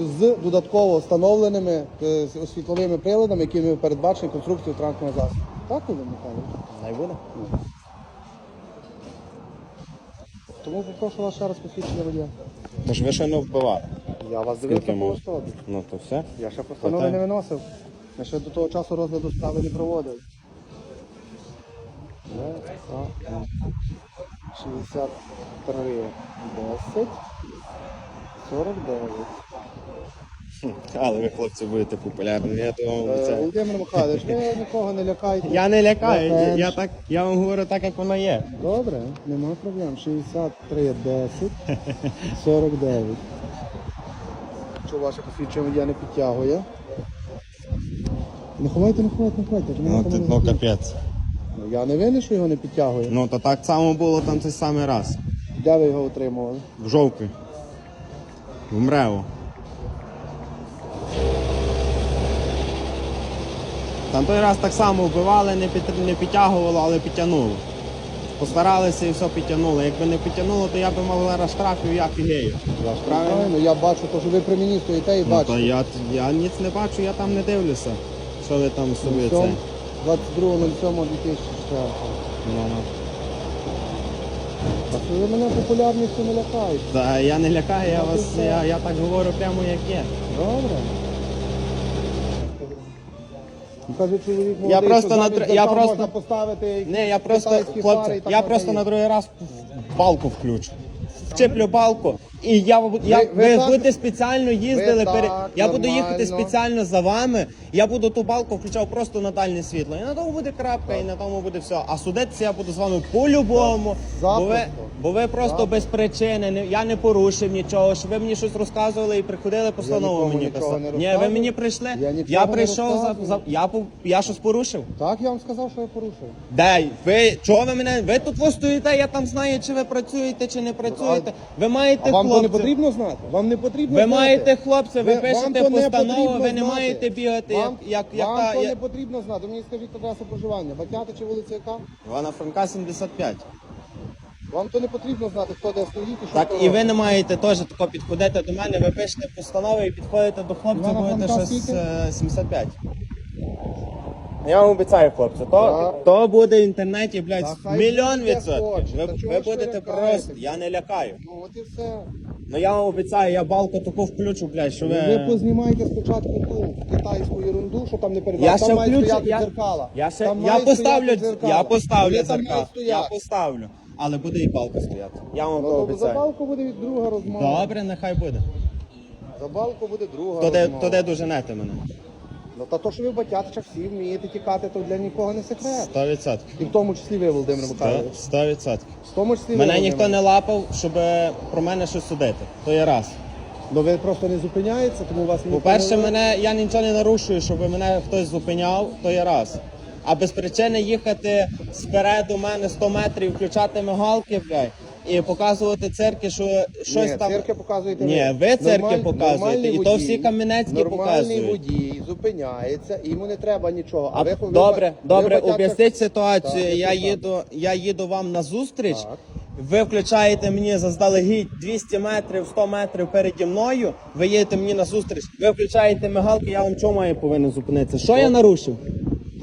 з додатково встановленими е, з світловими приладами, якими передбачені конструкцію транспортного засобу. Так, Володимир Михайлович? Не буде? Тому попрошу вас ще раз посвідчення водія. Тож ви ще не вбивали. Я вас Скільки дивився по можна? особі. Ну то все. Я ще постанови Хватає? не виносив. Я ще до того часу розгляду справи не проводив. Два, два, 63, 10, 49. Але ви, хлопці, будете популярні, я то вам Е, обіцяю. Володимир Михайлович, ви нікого не лякайте. Я не лякаю, Лефенш. я, так, я вам говорю так, як воно є. Добре, нема проблем. 63, 10, 49. Що ваше посвідчення водія не підтягує? Не ховайте, не ховайте, не ховайте. Ну, ти, ну капець. Ну, я не винен, що його не підтягує. Ну то так само було там цей самий раз. Де ви його отримували? В жовки. В Мрево. Там той раз так само вбивали, не, під, не підтягувало, але підтягнуло. Постаралися і все підтягнуло. Якби не підтягнуло, то я би мав штрафів, я фігею. Правильно? Я бачу, то, що ви при мені стоїте і Ну, то я, я ніц не бачу, я там не дивлюся. Що ви там собі це. 22.07.2004. Ну, ну. А що ви мене популярністю не лякаєте? Та я не лякаю, я вас я, я так говорю прямо як є. Добре. Ну, Каже чоловік Я просто що на замість др- я зеркал просто- можна поставити якісь Не, я просто, китайські фари хлопці, так я просто на другий раз балку включу. Вчеплю балку, і я, бу- я Ви- ви, ви так- будете спеціально їздили. ви пере- так я буду їхати спеціально за вами. Я буду ту балку включав просто на дальнє світло. І на тому буде крапка, і на тому буде все. А судитися я буду з вами по-любому. Бо ви, Запросто. бо ви просто Запросто. без причини. не- Я не порушив нічого. Що ви мені щось розказували і приходили постанову нікому мені нічого писати. не Ні, ви розказував. мені прийшли. Я нічого не прийшов за, розказував. за я, по- я щось порушив. Так, я вам сказав, що я порушив. Дай, ви чого ви мене? Ви тут ви стоїте, я там знаю, чи ви працюєте, чи не працюєте. Ви маєте А вам то не потрібно знати? Вам не потрібно Ви знати? маєте хлопця, ви вам пишете то не постанову, потрібно ви не знати. маєте бігати, Вам, як, як, вам та. то не потрібно знати. Мені скажіть адресу проживання. Батята чи вулиця яка? Івана Франка 75. Вам то не потрібно знати, хто де стоїть і що Так і ви не маєте теж тако підходити до мене, ви пишете постанови і підходите до хлопця, Івана будете Франка щось скільки? е, 75. Я вам обіцяю, хлопці, то, Так. то буде в інтернеті, блядь, Та хай мільйон буде, відсотків. хоче. Ви, чого ви ж ви будете просто, я не лякаю. Ну от і все. Ну я вам обіцяю, я балку таку включу, блядь, що ви... Ви познімайте спочатку ту китайську ерунду, що там не передбачено. Я там ще мають включу, стояти я, дзеркала. я, ще, Там я мають поставлю, стояти дзеркала. я поставлю Вони там мають я стояти. поставлю, але буде і балка стояти. Я вам то Ну, то за обіцяю. балку буде від друга розмова. Добре, нехай буде. За балку буде друга То де, розмова. то де доженете мене? Ну та то, що ви батятича всі вмієте тікати, то для нікого не секрет. Сто відсотків. І в тому числі ви, Володимир Михайлович. Сто відсотків. В тому числі ви, Мене Володимир. ніхто не лапав, щоб про мене щось судити. То є раз. Ну ви просто не зупиняєтеся, тому вас ніхто По-перше, не... мене я нічого не нарушую, щоб мене хтось зупиняв, то є раз. А без причини їхати спереду мене 100 метрів, включати мигалки, блядь, і показувати цирки, що щось Ні, там. цирки показуєте Ні, ви цирки Нормаль- показуєте, нормальний і то водій- всі Кам'янецькі Нормальний показують. водій зупиняється, і йому не треба нічого. А ви, ви- добре, ви добре, батятчик- об'ясніть ситуацію. Так, я так. їду, я їду вам на зустріч. Так. Ви включаєте мені заздалегідь 200 метрів, 100 метрів переді мною. Ви їдете мені на зустріч. Ви включаєте мигалки, я вам чому маю повинен зупинитися? Що я нарушив?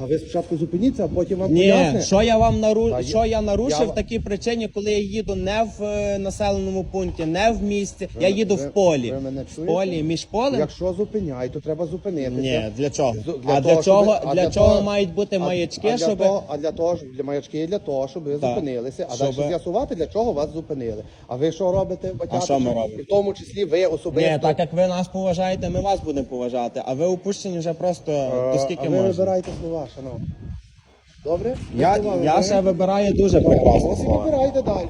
А ви спочатку зупиніться, а потім вам Ні, поясне. що я вам нару... Та що я нарушив я- в такій причині, коли я їду не в е, населеному пункті, не в місті, я їду ви- в полі. ви мене в чуєте? полі, між полем. Якщо зупиняють, то треба зупинитися. Ні, для чого? З- а для того, чого, щоб а для чого того- мають бути а- маячки, а для щоб того, а для того ж для маячки для того, щоб ви Так. зупинилися, а Щоб- далі з'ясувати, для чого вас зупинили. А ви що робите? батятичі? що ми робимо? І в тому числі ви особисто. Ні, так як ви нас поважаєте, ми вас будемо поважати, а ви опущені вже просто Е, до скільки а ви можна. слова, шановні. Добре? Я, я ще вибираю дуже прекрасно Ось і вибирайте далі.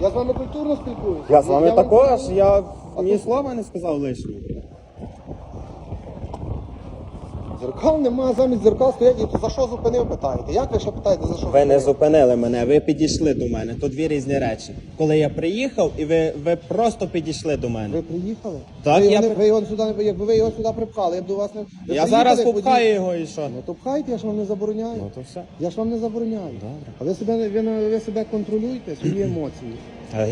Я з вами культурно спілкуюся. Я з вами вам- також, я ні слова не сказав лишнього. Зеркал нема, замість зеркал стоять, і за що зупинив, питаєте. Як ви ще питаєте, за що Ви не зупинили мене, ви підійшли до мене. То дві різні речі. Коли я приїхав, і ви, ви просто підійшли до мене. Ви приїхали? Так, ви, я його, ви його сюди, не- якби ви його сюди припхали, я б до вас не... Ви Я приїхали, зараз попхаю його і що? Ну то пхайте, я ж вам не забороняю. Ну то все. Я ж вам не забороняю. А ви себе, ви, ви себе контролюєте, свої емоції.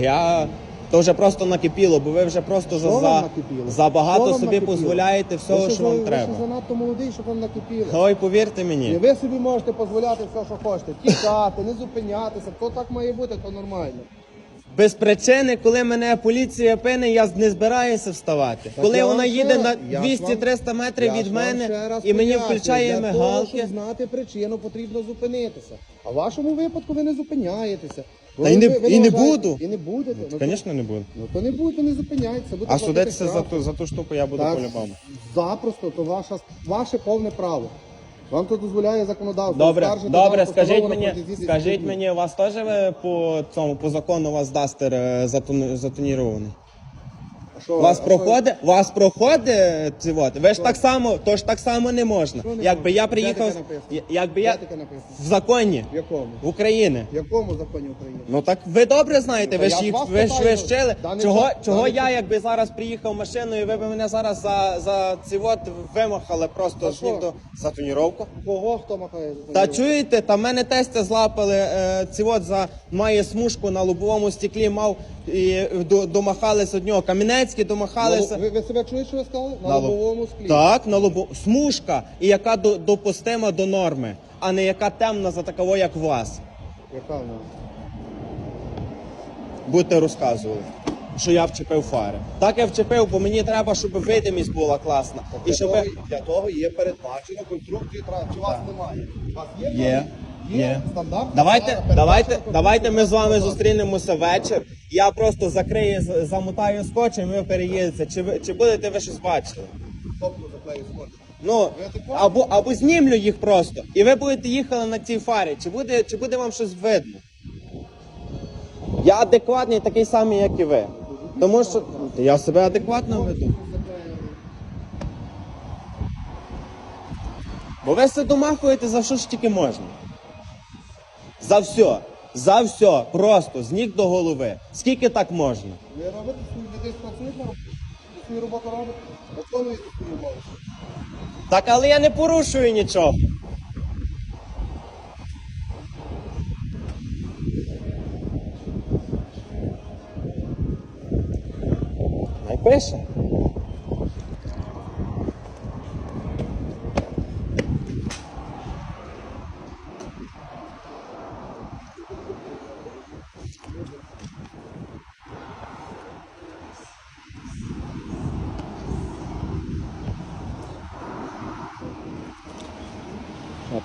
Я То вже просто накипіло, бо ви вже просто за, Що вам за, накипіло? Що вам собі накипіло? дозволяєте всього, Ви що ще вам за- треба. Ви ще занадто молодий, щоб вам накипіло. Ой, повірте І мені. ви собі можете дозволяти все, що хочете. Тікати, не зупинятися. То так має бути, то нормально. Без причини, коли мене поліція пине, я не збираюся вставати. Так коли я вона вам їде ще- на я ж вам- 200-300 метрів Я від мене раз і мені пояснюю, включає для Того, мигалки. щоб знати причину, потрібно зупинитися. А в вашому випадку ви не зупиняєтеся. Та і не- ви- і не вважаєте- буду. І не будете. Ну, то- Звісно, не буду. Ну то не будете, не зупиняється. будете А платити судитися за штраф. ту, за ту штуку я буду по-любому. Запросто, то ваше, ваше повне право. Вам то дозволяє законодавство. Добре, Оскаржити добре, вам скажіть постанову на мені, протязі скажіть днів. мені, у вас теж ви по цьому по закону у вас дастер е, затон- затонірований? Що- вас а проходить, вас проходить. Ви ж так само, то ж так само не можна. Що не Якби можна? я Де приїхав, таке написано? я- якби Де я таке написано? в законі В якому? в Україні. В якому законі України? Ну так ви добре знаєте, Ну, ви та ж їх вас ви ж ви питаю. вчили. Чого, час- чого даний я, час- якби зараз приїхав машиною, ви б мене зараз за, за ці от вимахали просто За з що? за тоніровку? Кого хто махає? Та чуєте, та мене тестя злапали е, ці от за має смужку на лобовому стеклі, мав і до, домахались нього. Камінецькі домахалися. Ви, ви себе чуєте, що ви сказали? На, На лобовому склі. Так, на лобу смужка, і яка до, допустима до норми, а не яка темна за такого, як у вас. Яка вона? Будете розказували, що я вчепив фари. Так я вчепив, бо мені треба, щоб видимість була класна. І Для, щоб того, для того є передбачено конструкції. Чи вас немає? У вас є? Є. Є. Стандартна Давайте, давайте, давайте ми з вами зустрінемося вечір. Я просто закрию, з- замотаю скотчем, і ви переїдете. Чи ви чи будете ви щось бачили? Тобто заклею скотч. Ну Ви або або знімлю їх просто, і ви будете їхали на цій фарі. Чи буде, чи буде вам щось видно? Я адекватний такий самий, як і ви. Тому що я себе адекватно веду. Бо ви все домахуєте за що ж тільки можна. За все. За все. Просто з ніг до голови. Скільки так можна? Ви робите свою ви десь працюєте на? Свою роботу робите? Виконуєте свою роботу. Так, але я не порушую нічого. Най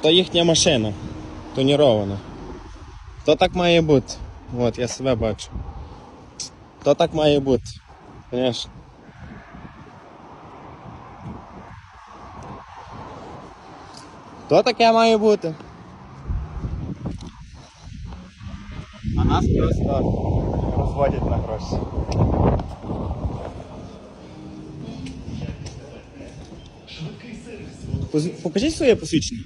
то їхня машина. Тонірована. То так має бути. От, я себе бачу. То так має бути. Звісно. То таке має бути. А нас просто розводять на гроші. Покажіть своє посвідчення.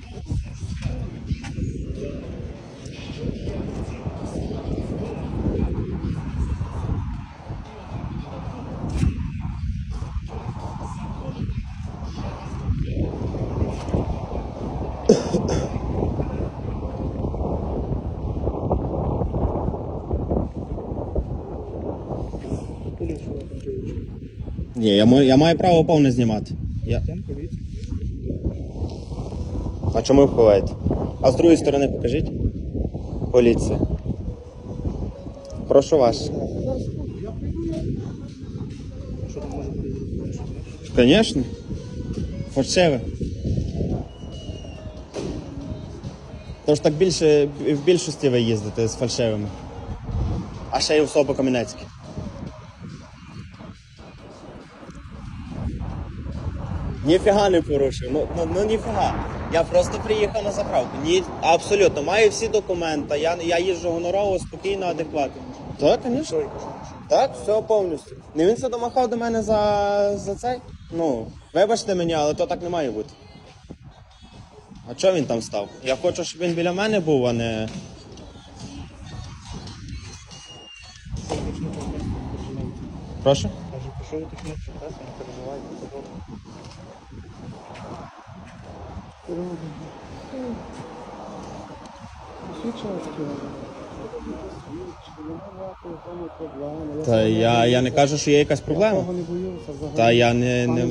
Ні, я, ма- я маю право повне знімати. Я... А чому ви ховаєте? А з другої сторони покажіть. Поліція. Прошу вас. Звісно. Фальшиве. Тож так більше в більшості ви їздите з фальшивими. А ще й особо Кам'янецькі. Ніфіга не порушив. Ну, ну, ну ніфіга. Я просто приїхав на заправку. Ні, абсолютно. Маю всі документи. Я, я їжджу гонорово, спокійно, адекватно. Так, звісно. Так, все повністю. Не він це домахав до мене за, за цей? Ну, вибачте мені, але то так не має бути. А чого він там став? Я хочу, щоб він біля мене був, а не. Прошу? Кажу, пішов технічний тест, не переживайте, це добре. Свідчення таке. посвідчення, немає ніякої тому проблеми. Та я, я не кажу, що є якась проблема. того не боюся взагалі. Та я не, не,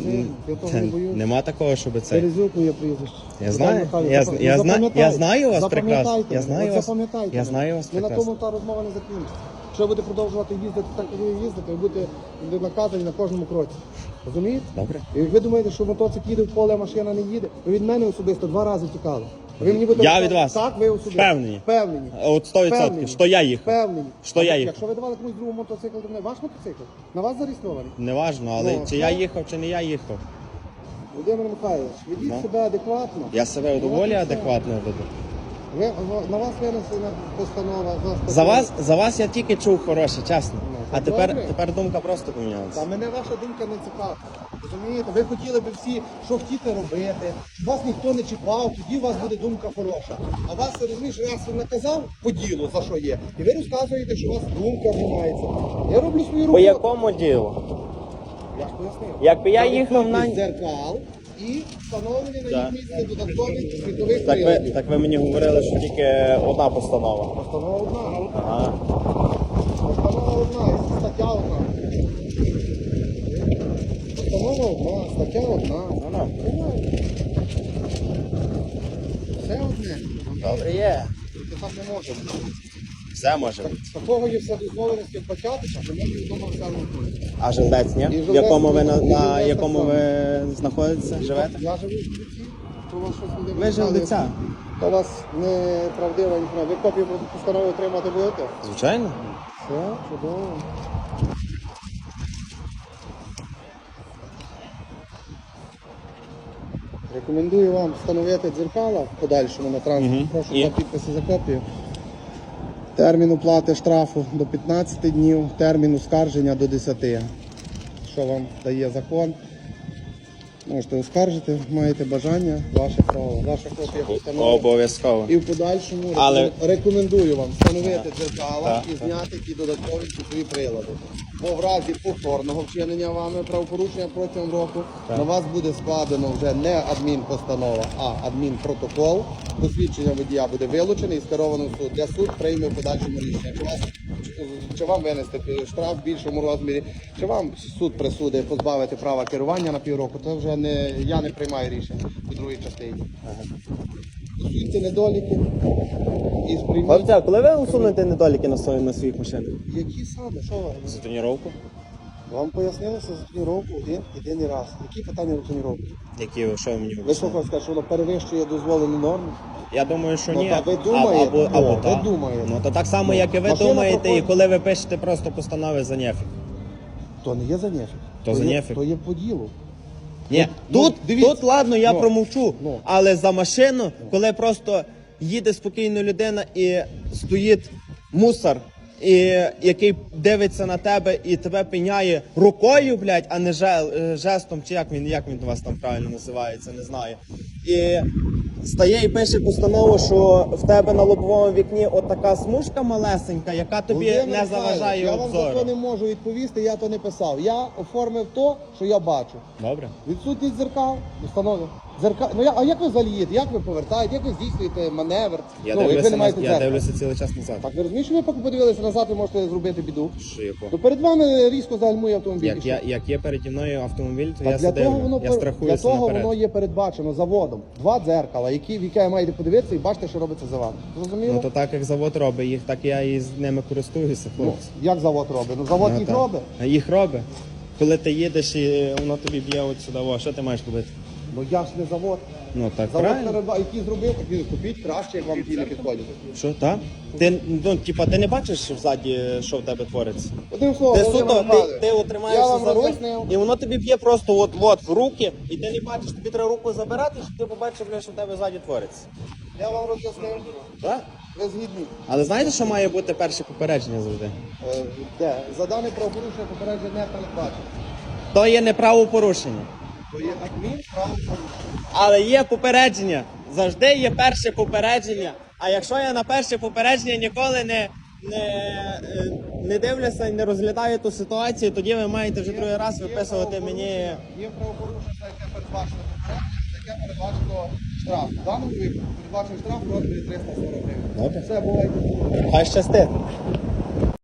я та нема такого, щоб це. Березюк моє прізвище. Я знаю, я я зна- я знаю вас прекрасно. Я знаю вас- я знаю вас Ми на прекрасно. тому та розмова не закінчиться. Якщо ви будете продовжувати їздити так, як ви їздите, ви будете наказані на кожному кроці. Розумієте? Добре. І ви думаєте, що мотоцикл їде в поле, а машина не їде? Ви від мене особисто два рази тікали. Ви мені будете Я від вас? Так, ви особисто. Впевнені? Впевнені. От 100%, Впевнені. що я їхав. Впевнені. Що я їхав. Якщо ви давали комусь другому мотоцикл, то не ваш мотоцикл? На вас зареєстрований? Неважно, але Ну, чи я так. їхав, чи не я їхав. Володимир Михайлович, ведіть Ну. себе адекватно. Я себе доволі адекватно веду. Ви, на вас винесена постанова за За вас, за вас я тільки чув хороше, чесно. Ну, А це тепер, добре. тепер думка просто помінялася. Та мене ваша думка не цікава. Розумієте? Ви хотіли би всі, що хотіте робити. Вас ніхто не чіпав, тоді у вас буде думка хороша. А вас розумієш, раз наказав по ділу за що є. І ви розказуєте, що у вас думка міняється. Я роблю свою роботу. По якому ділу? Я ж пояснив. Якби я їхав на- дзеркал і встановлення на їх місце додаткових світових Так ви, приладів. так ви мені говорили, що тільки одна постанова. Постанова одна. Ага. Постанова одна, стаття одна. Постанова одна, стаття одна. Ну, Все одне. Добре є. Це так не може бути. Все може. Так, Такого є все дозволеності початися, що ми вдома все робити. А жилець, ні? І В якому ви на, і на жилець якому ви знаходитеся? Живете? Я живу в то вас щось не Ви жилиця. То вас неправдива інформація. Ви копію постанови отримати будете? Звичайно. Все, чудово. Рекомендую вам встановити дзеркала в подальшому на транспорт. Мгм. Прошу І? два підписи за копію. Термін оплати штрафу до 15 днів, термін оскарження до 10. Що вам дає закон? Можете оскаржити, маєте бажання, ваше право, ваша копія постанови. Обов'язково. І в подальшому Але- рекомендую вам встановити дзеркала Так, і зняти ті додаткові свої прилади. Бо в разі повторного вчинення вами правопорушення протягом року на вас буде складено вже не адмінпостанова, а адмінпротокол. Посвідчення водія буде вилучене і скеровано в суд. Для суд прийме в подальшому рішення. Чи вас чи вам винести штраф в більшому розмірі, чи вам суд присудить позбавити права керування на півроку, то вже не я не приймаю рішення у другій частині. Усуньте недоліки і сприйміть. Хлопця, коли ви усунете недоліки на, свої, на своїх машинах? Які саме? Що ви? За тоніровку? Вам пояснилося за тоніровку один єдиний раз. Які питання до тоніровки? Які ви- що ви мені Ви що обіцяли? хочете сказати, що воно перевищує дозволені норми? Я думаю, що Ну, ні. та ви Або- думаєте? Або, Ну, або, ви так. думаєте. Ну то так само, як і ви Машина думаєте, і проходить- коли ви пишете просто постанови за нефік. То не є за нефік. То за є, нефік. То є по ділу. Ні, Ну, тут, дивіться. тут ладно, я Ну, промовчу. ну. Але за машину, коли просто їде спокійно людина і стоїть мусор, і який дивиться на тебе і тебе піняє рукою, блядь, а не жел- е, жестом, чи як він, як він у вас там правильно називається, не знаю. І стає і пише постанову, що в тебе на лобовому вікні от така смужка малесенька, яка тобі Володимир не Михайлович, заважає Я вам за обзору. то не можу відповісти, я то не писав. Я оформив то, що я бачу. Добре. Відсутність зеркал, установи. Зеркал. Ну я, а як ви взагалі їдете? Як ви повертаєте? Як ви здійснюєте маневр? Я, ну, як ви дивлюся, не на, маєте я дивлюся цілий час назад. Так ви розумієте, що ви поки подивилися назад, ви можете зробити біду. Яко? То перед вами різко загальмує автомобіль. Як, я, як є переді мною автомобіль, то Так я для сидив, того воно я пер- страхуюся для того наперед. воно є передбачено заводом. Два дзеркала, які в яке ви маєте подивитися і бачите, що робиться за вами. Зрозуміло? Ну то так як завод робить їх, так я і з ними користуюся, Ну, хлопці. як завод робить? Ну завод Ну, їх так. робить. А їх робить. Коли ти їдеш і воно тобі б'є от сюди, що ти маєш робити? Ну я ж не завод. Ну так Завод правильно. передба... який зробив, так він купіть краще, як вам ті не підходять. Що, так? Ти, ну, типа, ти не бачиш взаді, що в тебе твориться? Одним словом, Ти Володимир суто, ти, ти я отримаєшся вам за руль, роз'яснив. і воно тобі б'є просто от, от в руки, і ти не бачиш, тобі треба руку забирати, щоб ти побачив, бля, що в тебе ззаді твориться. Я вам роз'яснив. Так? Ви згідні. Але знаєте, що має бути перше попередження завжди? Е, Де? За дане правопорушення попередження не передбачено. То є неправопорушення. То є. Але є попередження. Завжди є перше попередження. А якщо я на перше попередження ніколи не, не, е, не дивлюся і не розглядаю ту ситуацію, тоді ви маєте вже другий раз виписувати мені. Є правопорушення, яке передбачено попередження, яке передбачено штраф. В даному випадку передбачений штраф в розмірі 340 гривень. Все, бувайте. Хай щастить.